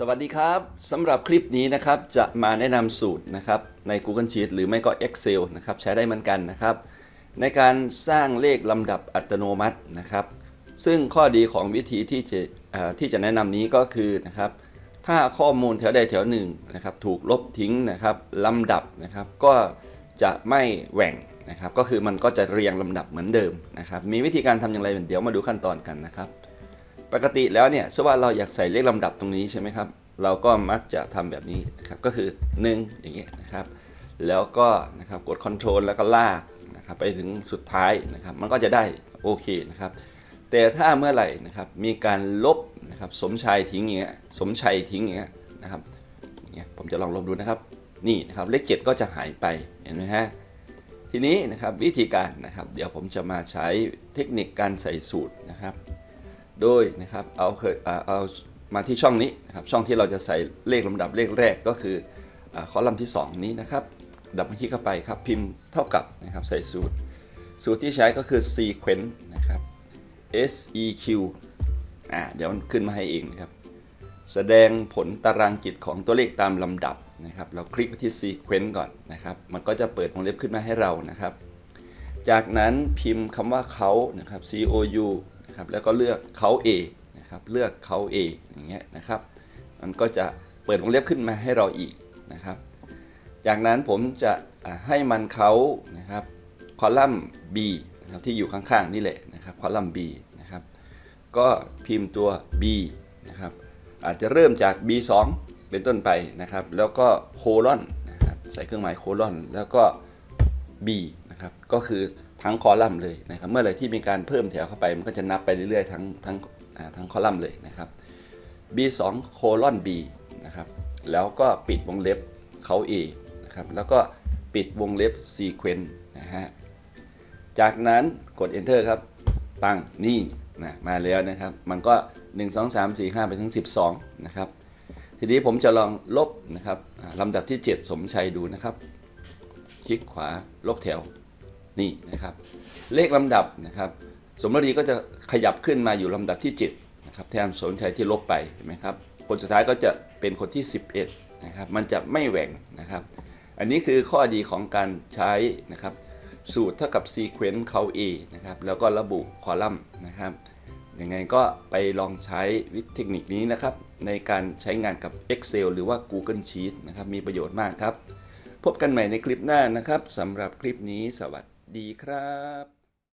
สวัสดีครับสำหรับคลิปนี้นะครับจะมาแนะนำสูตรนะครับใน Google Sheet หรือไม่ก็ Excel นะครับใช้ได้เหมือนกันนะครับ ในการสร้างเลขลำดับอัตโนมัตินะครับ ซึ่งข้อดีของวิธีที่จะที่จะแนะนำนี้ก็คือนะครับ ถ้าข้อมูลแถวใดแถวหนึ่งนะครับ ถูกลบทิ้งนะครับลำดับนะครับก็จะไม่แหว่งนะครับ ก็คือมันก็จะเรียงลำดับเหมือนเดิมนะครับ มีวิธีการทำอย่างไรเดี๋ยวมาดูขั้นตอนกันนะครับ ปกติแล้วเนี่ยสมมติว่าเราอยากใส่เลขลำดับตรงนี้ใช่ไหมครับ เราก็มักจะทำแบบนี้นะครับ ก็คือ 1 อย่างเงี้ยนะครับ แล้วก็นะครับกด Ctrl แล้วก็ลากนะครับไปถึงสุดท้ายนะครับ มันก็จะได้โอเคนะครับ แต่ถ้าเมื่อไหร่นะครับมีการลบนะครับสมชายทิ้งเงี้ยสมชัยทิ้งเงี้ยนะครับอย่างเงี้ยผมจะลองลบดูนะครับ นี่นะครับเลข7ก็จะหายไปเห็นไหมฮะทีนี้นะครับวิธีการนะครับ เดี๋ยวผมจะมาใช้เทคนิคการใส่สูตรนะครับ โดยนะครับเอาเคยอ่าเอามาที่ช่องนี้นะครับช่องที่เราจะใส่เลขลำดับเลขแรกก็คืออคอลัมน์ที่ 2 นี้นะครับดับมาที่เข้าไปครับพิมพ์เท่ากับนะครับใส่สูตร สูตรที่ใช้ก็คือ sequence นะครับ S E Q อ่าเดี๋ยวมันขึ้นมาให้เองนะครับแสดงผลตารางกิจของตัวเลขตามลำดับนะครับเราคลิกไปที่ sequence ก่อนนะครับมันก็จะเปิดวงเล็บขึ้นมาให้เรานะครับ จากนั้นพิมพ์คำว่าเขานะครับ C O U นะครับแล้วก็เลือกเขา A นะครับเลือกเขา A อย่างเงี้ยนะครับมันก็จะเปิดวงเล็บขึ้นมาให้เราอีกนะครับจากนั้นผมจะให้มันเขานะครับคอลัมน์ B นะครับที่อยู่ข้างๆนี่แหละนะครับคอลัมน์ B นะครับก็พิมพ์ตัว B นะครับอาจจะเริ่มจาก B2 เป็นต้นไปนะครับ แล้วก็โคลอนนะครับใส่เครื่องหมายโคลอนแล้วก็ B นะครับก็คือ ทั้งคอลัมน์เลยนะครับ เมื่อไรที่มีการเพิ่มแถวเข้าไป มันก็จะนับไปเรื่อยๆ ทั้งทั้งทั้งคอลัมน์เลยนะครับ B2 โคลอน B นะครับแล้วก็ปิดวงเล็บเขา A นะครับแล้วก็ปิดวงเล็บ sequence นะฮะจากนั้นกด enter ครับ ปังนี่นะมาแล้วนะครับ มันก็ 1 2 3 4 5 ไปถึง 12 นะครับ ทีนี้ผมจะลองลบนะครับลำดับที่ 7 สมชัยดูนะครับ คลิกขวาลบแถว นี่นะครับ เลขลำดับนะครับ สมรดีก็จะขยับขึ้นมาอยู่ลำดับที่7นะครับแทนสมชัยที่ลบไปเห็นไหมครับ คนสุดท้ายก็จะเป็นคนที่ 11นะครับมันจะไม่แหว่งนะครับ อันนี้คือข้อดีของการใช้นะครับสูตรเท่ากับ sequence เขา A นะครับแล้วก็ระบุคอลัมน์นะครับยังไงก็ไปลองใช้วิธีเทคนิคนี้นะครับ ในการใช้งานกับ Excel หรือว่า Google Sheet นะครับ มีประโยชน์มากครับ พบกันใหม่ในคลิปหน้านะครับสำหรับคลิปนี้สวัสดี ดีครับ